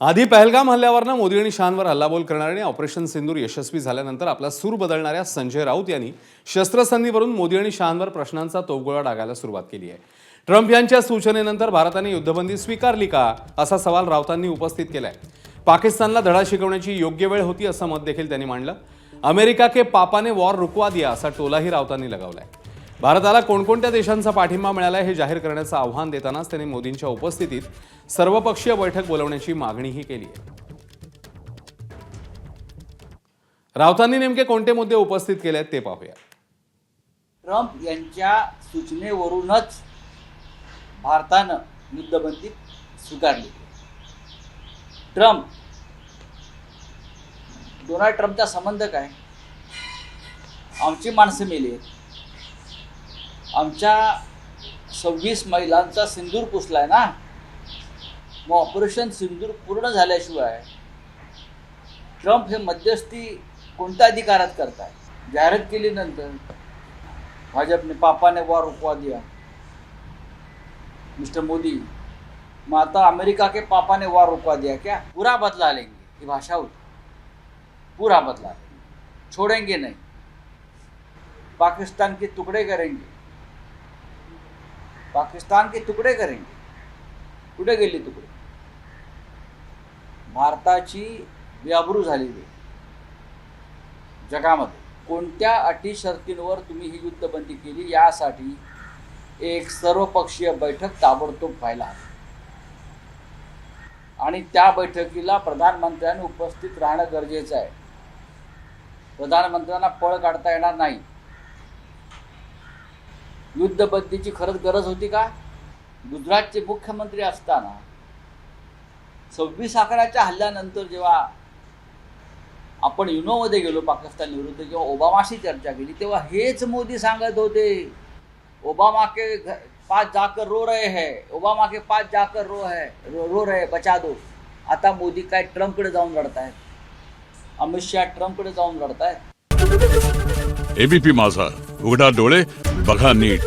आधी पहलगाम हल्ल्यावरनं मोदी आणि शहांवर हल्लाबोल करणारे आणि ऑपरेशन सिंदूर यशस्वी झाल्यानंतर आपला सूर बदलणाऱ्या संजय राऊत यांनी शस्त्रसंधीवरून मोदी आणि शहांवर प्रश्नांचा तोफगोळा डागायला सुरुवात केली आहे. ट्रम्प यांच्या सूचनेनंतर भारताने युद्धबंदी स्वीकारली का असा सवाल राऊतांनी उपस्थित केलाय. पाकिस्तानला धडा शिकवण्याची योग्य वेळ होती असं मत देखील त्यांनी मांडलं. अमेरिका के पापाने वॉर रुकवा दिया असा टोलाही राऊतांनी लगावलाय. भारताला कोणकोणत्या देशांचा पाठिंबा मिळाला हे जाहीर करण्याचं आव्हान देतानाच त्यांनी मोदींच्या उपस्थितीत सर्वपक्षीय बैठक बोलवण्याची मागणीही केली आहे. राऊतांनी नेमके कोणते मुद्दे उपस्थित केले आहेत ते पाहूया. ट्रम्प यांच्या सूचनेवरूनच भारतानं युद्धबंदी स्वीकारली. ट्रम्प डोनाल्ड ट्रम्पचा संबंध काय? आमची माणसं मेली आहेत. आमच्या सव्वीस महिलांचा सिंदूर पुसलाय ना? मग ऑपरेशन सिंदूर पूर्ण झाल्याशिवाय ट्रम्प हे मध्यस्थी कोणत्या अधिकारात करताय? जाहिरात केलीनंतर भाजपने पापाने वॉर रुकवा दिया मिस्टर मोदी मग आता अमेरिका के पापा ने वॉर रुकवा दिया क्या? पूरा बदला लेंगे. ही भाषा होती. पूरा बदला लेंगे. छोड़ेंगे नहीं. पाकिस्तान के टुकड़े करेंगे. पाकिस्तान के तुकडे करेंगे। कुठे गेले तुकडे? भारताची बेआबरू झालेली आहे. जगामध्ये. कोणत्या अटी शर्तींवर तुम्ही ही युद्धबंदी केली? यासाठी एक सर्वपक्षीय बैठक ताबडतोब व्हायला हवी. आणि त्या बैठकीला प्रधानमंत्र्यांनी उपस्थित राहणं गरजेचं आहे. प्रधानमंत्र्यांना पळ काढता येणार नाही. युद्धबद्धीची खरंच गरज होती का? गुजरातचे मुख्यमंत्री असताना सव्वीस अकराच्या हल्ल्यानंतर जेव्हा आपण युनोमध्ये गेलो पाकिस्तान विरुद्ध जेव्हा ओबामाशी चर्चा केली तेव्हा हेच मोदी सांगत होते ओबामा के पास जाकर रो रहे हैं ओबामा के पास जाकर रो है रो, रो रहे बचा दो. आता मोदी काय ट्रम्पकडे जाऊन लढतायत अमित शहा ट्रम्पकडे जाऊन लढतायत एबीपी माझा उघडा डोळे बघा नीट.